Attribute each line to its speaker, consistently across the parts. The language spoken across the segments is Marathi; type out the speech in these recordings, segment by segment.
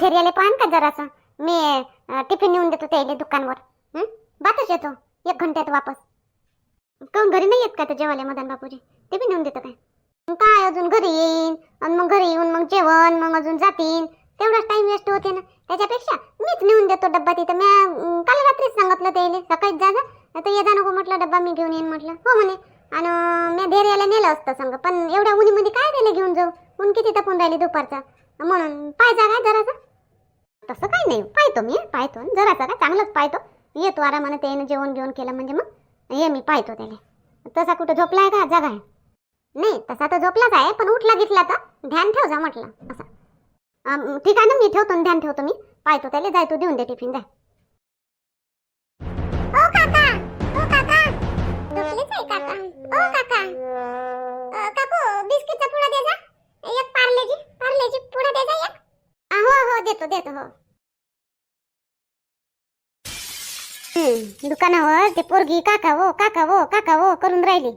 Speaker 1: धैर्याला पाहन का जरासं. मी टिफिन नेऊन देतो त्याला दुकानवर. बातच येतो. एक घंट्यात वापस. काऊन घरी नाही येत का ते जेवायला मदन बापूजी? टिफिन नेऊन देतो काय? काय अजून घरी येईन? आणि मग घरी येऊन मग जेवण मग अजून जातीन. तेवढाच टाइम वेस्ट होते ना. त्याच्यापेक्षा मीच नेऊन देतो डब्बा तिथं. मी काल रात्रीच सांगितलं त्याला. सकाळीच जा जा. आता येजा नको म्हटलं डब्बा मी घेऊन येईन म्हटलं. हो म्हणे. आणि मी धैर्याला नेलं असतं संग. पण एवढ्या उन्हीमध्ये काय त्याला घेऊन जाऊ? ऊन किती तपून राहिली दुपारचा? म्हणून पाहिजा काय जरासा. तसं काही नाही. पाहतो मी पाहतो. जरासा काय चांगलंच पाहतो. येतो आरामानं त्यानं जेवण घेऊन केलं म्हणजे मग. ये मी पाहतो त्याला. तसा कुठं झोपलाय का? जागा आहे. नाही तसा तर झोपलाच आहे पण उठला गिटला तर ध्यान ठेव जा म्हटलं. असं. अं, ठीक आहे ना मी ठेवतो ध्यान ठेवतो मी. पाहतो त्याला. जाय तू देऊन दे टिफिन जाय. देतो देतो हो. हम्म, दुकानावर ते पोरगी काका वो काका वो काका वो करून राहिली.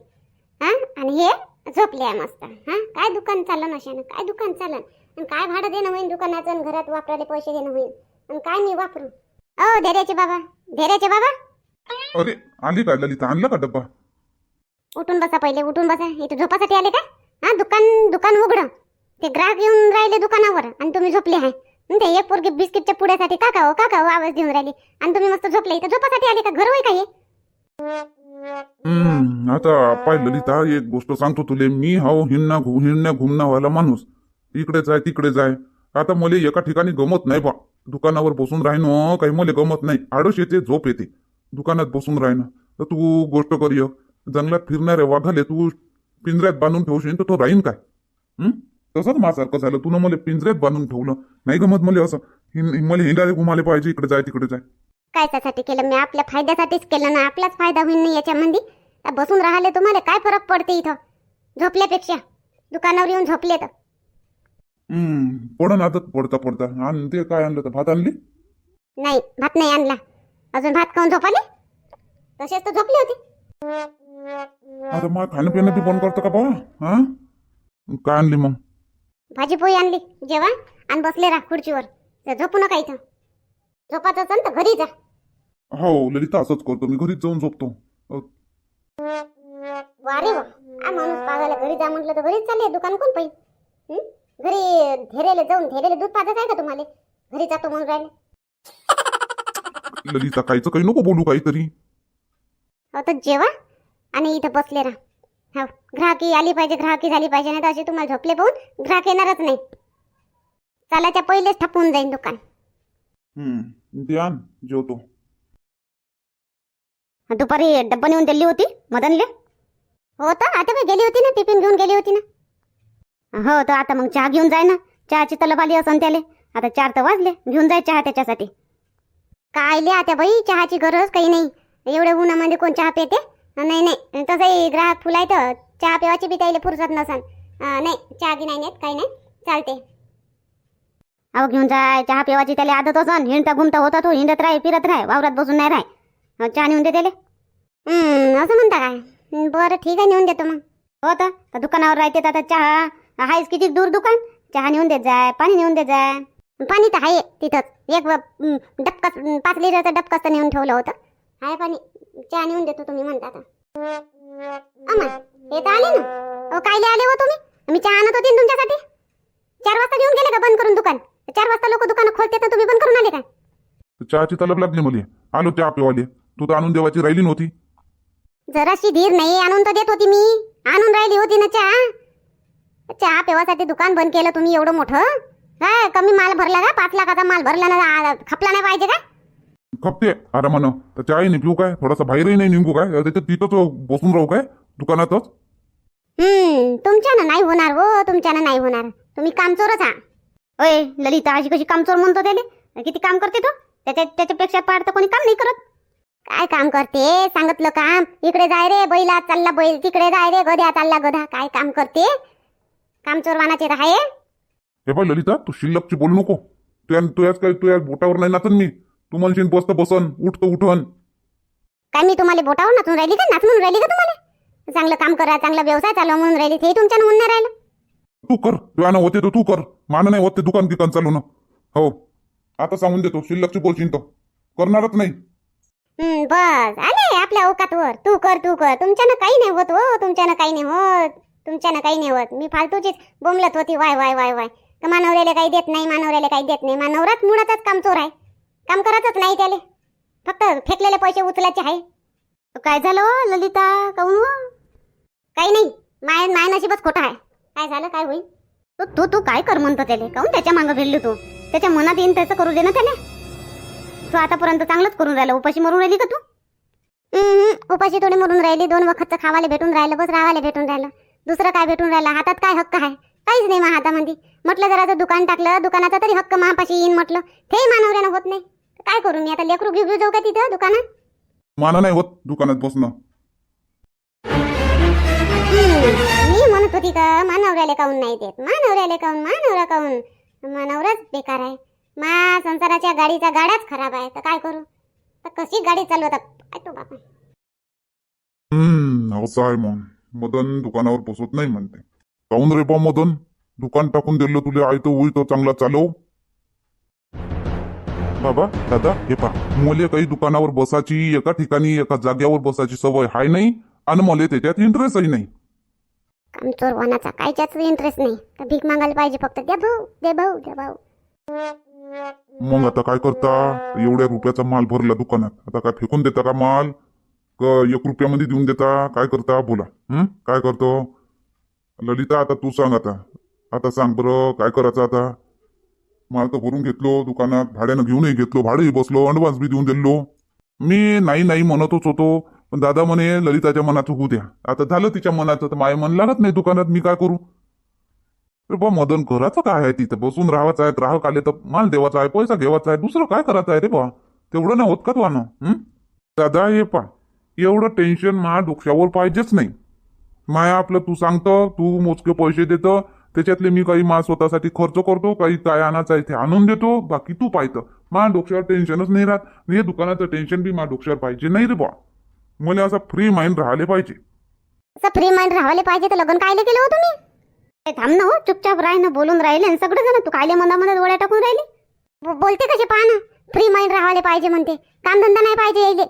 Speaker 1: हा? आणि हे झोपले आहे मस्त. हा? काय दुकान चाललं नशानं? काय दुकान चालन आणि काय भाडं देणं होईल दुकानाचं आणि घरात वापरायला पैसे देणं होईल आणि काय मी वापरू? ओ धैर्याचे बाबा. धैर्याचे बाबा.
Speaker 2: अरे आली का ललिता? आणला का डब्बा?
Speaker 1: उठून बसा पहिले उठून बसा. इथे झोपासाठी आले का? हा दुकान दुकान उघडं. ते ग्राहक येऊन राहिले दुकानावर आणि तुम्ही झोपले आहे. हं, ते एक पोरगी बिस्किटच्या पुड्यासाठी काका हो काका हो आवाज देऊन राहिली. आणि तुम्ही मस्त झोपले इथे. झोपासाठी आले का? घर होय का हे?
Speaker 2: हम्म आता पाय ललिता एक गोष्ट सांगतो तुले. मी हाव हिंडणा घु हिंडण्या व्हायला माणूस. इकडे जाय तिकडे जाय आता मला एका ठिकाणी गमत नाही बा. दुकानावर बसून राहणं काही मला गमत नाही. आडोश येते झोप येते. दुकानात बसून राहणं तर तू गोष्ट कर एक जंगलात फिरणाऱ्या वाघाले तू पिंजऱ्यात बांधून ठेवशील तर तो राहीन काय? हम्म? तसंच माझ्यासारखं झालं. तुनं मला पिंजऱ्यात बांधून ठेवलं. नाही गमत मला असं. हिं- मला हिंडायला घुमाले पाहिजे. इकडे जाय तिकडे जाय.
Speaker 1: काय त्यासाठी केलं? मी आपल्या फायद्यासाठीच केलं ना. आपलाच फायदा होईल नाही याच्यामध्ये आ, बसून राहिले तुम्हाला काय फरक पडते इथं? झोपल्यापेक्षा. दुकानावर येऊन झोपले तर.
Speaker 2: हम्म पडन आदत पडता पडता. आणि ते काय आणलं तर? भात आणली?
Speaker 1: नाही भात नाही आणला. अजून भात खाऊन झोपाले? तसेच तर झोपले होते.
Speaker 2: आता मग खाणं पिणं बी बंद करतं का बाबा? हा? काय आणली मग?
Speaker 1: भाजी पोळी आणली जेव्हा आणि बसले राह खुर्चीवर. झोपू नका इथं. झोपाचं असेल तर घरी जा.
Speaker 2: हो ललिता असंच करतो. मी घरीच जाऊन झोपतो.
Speaker 1: वारे वा आ माणूस पागायला घरी जा म्हटलं तर घरीच चालले दुकान कोण पाहिजे? घरी धेरेले जाऊन धेरेले दूध पाजत आहे का तुम्हाला? घरी जातो म्हणून राहिले.
Speaker 2: ललिता काहीच काही नको बोलू काहीतरी.
Speaker 1: हो तर जेवा आणि इथं बसले राहा. हो ग्राहकी आली पाहिजे ग्राहकी झाली पाहिजे नाही तर असे तुम्हाला झोपले पाहून ग्राहक येणारच नाही. चालाच्या पहिलेच ठपून जाईन दुकान.
Speaker 2: हम्म जेवतो.
Speaker 1: दुपारी डब्बा नेऊन दिली होती मदनले. हो तर आता मी गेली होती ना टिफिन घेऊन गेली होती ना. हो तर आता मग चहा घेऊन जाय ना. चहाची तलब आली असन त्याले. आता चार तर वाजले घेऊन जाय चहा त्याच्यासाठी. काय लिहा त्या बाई चहाची गरज काही नाही. एवढ्या उन्हामध्ये कोण चहा पिते? नाही नाही तसंही ग्राहक फुलाय तर चहा पिवाची बी त्याला फुरसत नसन. नाही चहा बी नाही नेत काही नाही. चालते अहो घेऊन जाय चहा पिवाची त्याला आदत असन. हिंडता घुमता होता तो हिंडत राह फिरत राह वावरात बसून नाही राह चहा नेऊन दे त्याले. असं म्हणता काय? बरं ठीक आहे नेऊन देतो मग. हो तर दुकानावर राहते तर आता चहा. आहेच किती दूर दुकान? चहा नेऊन देत जाय पाणी नेऊन देत जाय. पाणी तर आहे तिथंच. एक व- डबका पाच लिटरचा डबकाच तर नेऊन ठेवलं होतं. आहे पाणी. चहा नेऊन देतो तुम्ही म्हणता आता. अमा हे तर आले ना. अहो कायले आले हो तुम्ही? मी चहा आणत होती तुमच्यासाठी. चार वाजता घेऊन गेले का बंद करून दुकान? चार वाजता लोक दुकान खोलते तर तुम्ही बंद करून आले काय?
Speaker 2: चहाची तलब लागली मला. आलो चहा पिवाले तू तर आणून देवाची राहिली नव्हती.
Speaker 1: जराशी धीर नाही आणून तर देत होती मी. आणून राहिली होती ना चहा. चहा पेवासाठी दुकान बंद केलं तुम्ही एवढं मोठं? काय कमी माल भरला का? पाच लाखाचा माल भरला ना आ, खपला नाही पाहिजे का?
Speaker 2: खपते. आरामानं तर नाही पिऊ काय? थोडासा बाहेरही नाही निघू काय? त्याच्यात तिथंच बसून राहू काय? दुकानातच?
Speaker 1: हम्म तुमच्यानं नाही होणार हो तुमच्यानं नाही होणार. तुम्ही कामचोरच हा. ओय ललिता अशी कशी कामचोर म्हणतो त्याले? किती काम करते तो? त्याच्या त्याच्यापेक्षा पाड तर कोणी काम नाही करत. काय काम करते? सांगितलं काम. इकडे जाय रे बैला चालला बैल. तिकडे जाय रे गध्या चालला गधा. काय काम करते? कामचोर वानाचे राहाय
Speaker 2: हे पाय ललिता तू शिल्लकची बोलू नको. तू या- तू याच काय तू या बोटावर नाही नाचन मी. तू म्हणशील बसत बसन उठतं उठन.
Speaker 1: काय मी तुम्हाला बोटावर नाचून राहिली का? नाच म्हणून राहिली का तुम्हाला? चांगलं काम करा चांगला व्यवसाय चालवा म्हणून राहिली ते तुमच्या म्हणून नाही राहिलं.
Speaker 2: तू कर तू यानं होते तर तू कर मान नाही होते दुकान किकान चालू ना हो आता सांगून देतो शिल्लकची बोलशील तो करणारच नाही.
Speaker 1: हं, बस आले आपल्या अवकातवर तू कर तू कर. तुमच्यानं काही नाही होत हो तुमच्यानं काही नाही होत तुमच्यानं काही नाही होत. मी फालतूचीच बोंबलत होती वाय वाय वाय वाय. तर मानवऱ्याला काही देत नाही मानवऱ्याला काही देत नाही. मानवरात मुळातच काम चोर आहे. काम करतच नाही त्याले. फक्त फेकलेले पैसे उचलायचे आहे. काय झालं हो, ललिता? काऊन हो? काही नाही. माय माय नशीबच खोटा आहे. काय झालं? काय होईल? तू तू तू काय कर म्हणतो त्याले? काऊन त्याच्या मागं भिडली तू? त्याच्या मनात येईन त्याचं करू दे ना त्याला. तू आतापर्यंत चांगलंच करून राहिला. उपाशी मरून राहिली का तू? उपाशी थोडी मरून राहिली. दोन वखतचं खावाले भेटून राहिलं. बस रावाले भेटून राहिलं. दुसरं काय भेटून राहिलं? हातात काय हक्क आहे? काहीच नाही मा हातामध्ये म्हटलं जरा दुकान टाकलं दुकानाचा तरी हक्क महापाशी येईन म्हटलं. तेही मानवऱ्यानं होत नाही. काय करू मी आता? लेकरू घेऊ घेऊ जाऊ का तिथं दुकानात?
Speaker 2: माना नाही होत दुकानात बसणं.
Speaker 1: मी म्हणत होती का मानवऱ्याला काऊन नाही देत? मानवऱ्याला काऊन? मानवरा काऊन? मानवराच बेकार आहे. मा संसाराच्या गाडीचा गाडाच खराब आहे. तर काय करू? तर कशी गाडी चालवतात काय तो बापा
Speaker 2: हम्म असं आहे मग. मदन दुकानावर बसत नाही म्हणते. काऊन रे बा मदन? दुकान टाकून दिलं तुला आई तो होई तो चांगला चालव. बाबा दादा हे पा मुले काही दुकानावर बसायची एका ठिकाणी एका जाग्यावर बसायची सवय हाय नाही आणि मला त्याच्यात इंटरेस्टही नाही.
Speaker 1: कामचोर वनाचा कायच्याच इंटरेस्ट नाही? तर भीक मागायला पाहिजे फक्त? द्या भाऊ दे भाऊ द्या भाऊ.
Speaker 2: मग आता काय करता? एवढ्या रुपयाचा माल भरला दुकानात. आता काय फेकून देता का माल? क एक रुपयामध्ये देऊन देता? काय करता? बोला. हं? काय करतो? ललिता आता तू सांग आता. आता सांग बरं काय करायचं आता? माल तर भरून घेतलो दुकानात भाड्यानं घेऊनही घेतलो भाडंही बसलो अडवान्स बी देऊन दिलो. मी नाही नाही म्हणतच होतो पण दादा म्हणे ललिताच्या मनाचं होऊ द्या. आता झालं तिच्या मनाचं तर माय मन लागत नाही दुकानात मी काय करू? अरे बा मदन करायचं काय आहे तिथं? बसून राहायचं आहे ग्राहक आले तर माल देवाचा आहे पैसा घेवायचा आहे दुसरं काय करायचं आहे रे बा? तेवढं नाही होत का तू हं? दादा हे पा एवढं टेन्शन मा डोक्यावर पाहिजेच नाही. माया आपलं तू सांगतं तू मोजके पैसे देतं त्याच्यातले मी काही मा स्वतःसाठी खर्च करतो काही काय आणायचा आहे ते आणून देतो बाकी तू पाहतं. मा डोक्यावर टेन्शनच नाही राहत हे दुकानाचं टेन्शन बी मा डोक्यावर पाहिजे नाही रे बा मला असा फ्री माइंड राहिले पाहिजे.
Speaker 1: असं फ्री माइंड राहायला पाहिजे तर लग्न कायले केलं हो तुम्ही? ए, थांब ना हो चुपचाप राह ना बोलून राहिले आणि सगळे जण तू कायले मनामध्ये डोळ्या टाकून राहिले. बोलते कसे पहा ना? फ्री माइंड राहायला पाहिजे म्हणते. कामधंदा नाही पाहिजे यायले.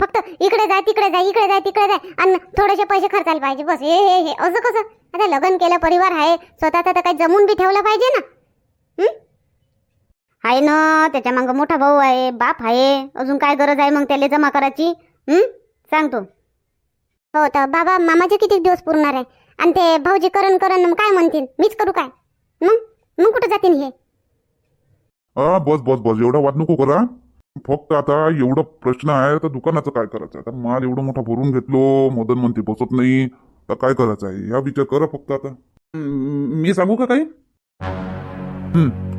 Speaker 1: फक्त इकडे जाय तिकडे जाय इकडे जाय तिकडे जाय. आणि थोडेसे पैसे खर्चायला पाहिजे. बस हे हे हे. असं कसं? आता लग्न केलं परिवार आहे. स्वतःचा तर काही जमून बी ठेवलं पाहिजे ना. आहे ना त्याच्या मग मोठा भाऊ आहे बाप आहे. अजून काय गरज आहे मग त्याला जमा करायची? सांगतो हो तर बाबा मामाचे किती दिवस पुरणार आहे? आणि ते भाऊजी करण करण मग काय म्हणतील? मीच करू काय? मग? मग कुठं जातील हे?
Speaker 2: बस बस बस. एवढा वाद नको करा फक्त आता एवढा प्रश्न आहे तर दुकानाचं काय करायचं? आता माल एवढं मोठा भरून घेतलो मदन म्हणते बसत नाही. तर काय करायचं आहे? या विचार करा फक्त आता. मी सांगू का काही?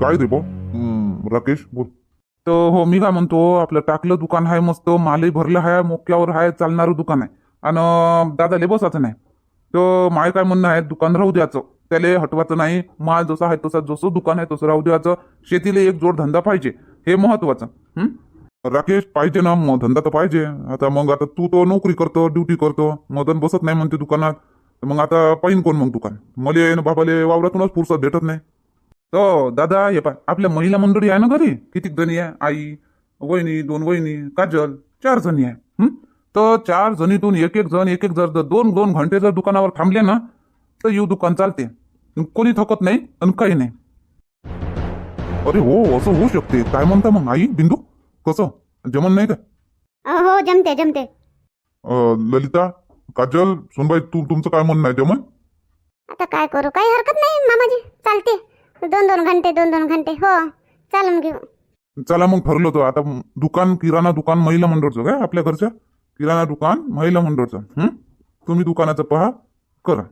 Speaker 2: काय दे हम्म, राकेश बोल. तर हो मी काय म्हणतो आपलं टाकलं दुकान आहे मस्त मालही भरलं आहे मोक्यावर आहे चालणारं दुकान आहे. आणि दादाले बसायचं नाही. तर माय काय म्हणणं आहे दुकान राहू द्यायचं त्याला हटवायचं नाही माल जसा आहे तसा जसं दुकान आहे तसं राहू द्यायचं शेतीला एक जोड धंदा पाहिजे हे महत्वाचं? राकेश पाहिजे ना मग धंदा तर पाहिजे. आता मग आता तू तो नोकरी करतो ड्युटी करतो मदन बसत नाही म्हणते दुकानात. तर मग आता पाहिन कोण मग दुकान? मले बाबाले वावरातूनच फुरसत भेटत नाही. तो दादा हे पाय आपल्या महिला मंडळी आहे ना घरी? किती जणी आहे? आई वहिनी दोन वहिनी काजल चार जणी आहे. तर चार जणीतून एक एक जण एक एक जर जर दोन दोन घंटे जर दुकानावर थांबले ना तर येऊ दुकान चालते. कोणी थकत नाही आणि काही नाही. अरे हो असं होऊ शकते. काय म्हणता मग आई बिंदू? कसं? जमन नाही का?
Speaker 1: अ, हो जमते जमते
Speaker 2: अं, ललिता काजल सोनबाई तू तुमचं काय म्हणणं आहे? जमन
Speaker 1: आता काय करू? काही हरकत नाही मामाजी. चालते. दोन दोन घंटे दोन दोन घंटे. हो चालून घेऊ.
Speaker 2: चला मग ठरलं तो. आता दुकान किराणा दुकान महिला मंडळचं काय आपल्या घरच्या किराणा दुकान महिला मंडळचं. हं? तुम्ही दुकानाचं पहा करा.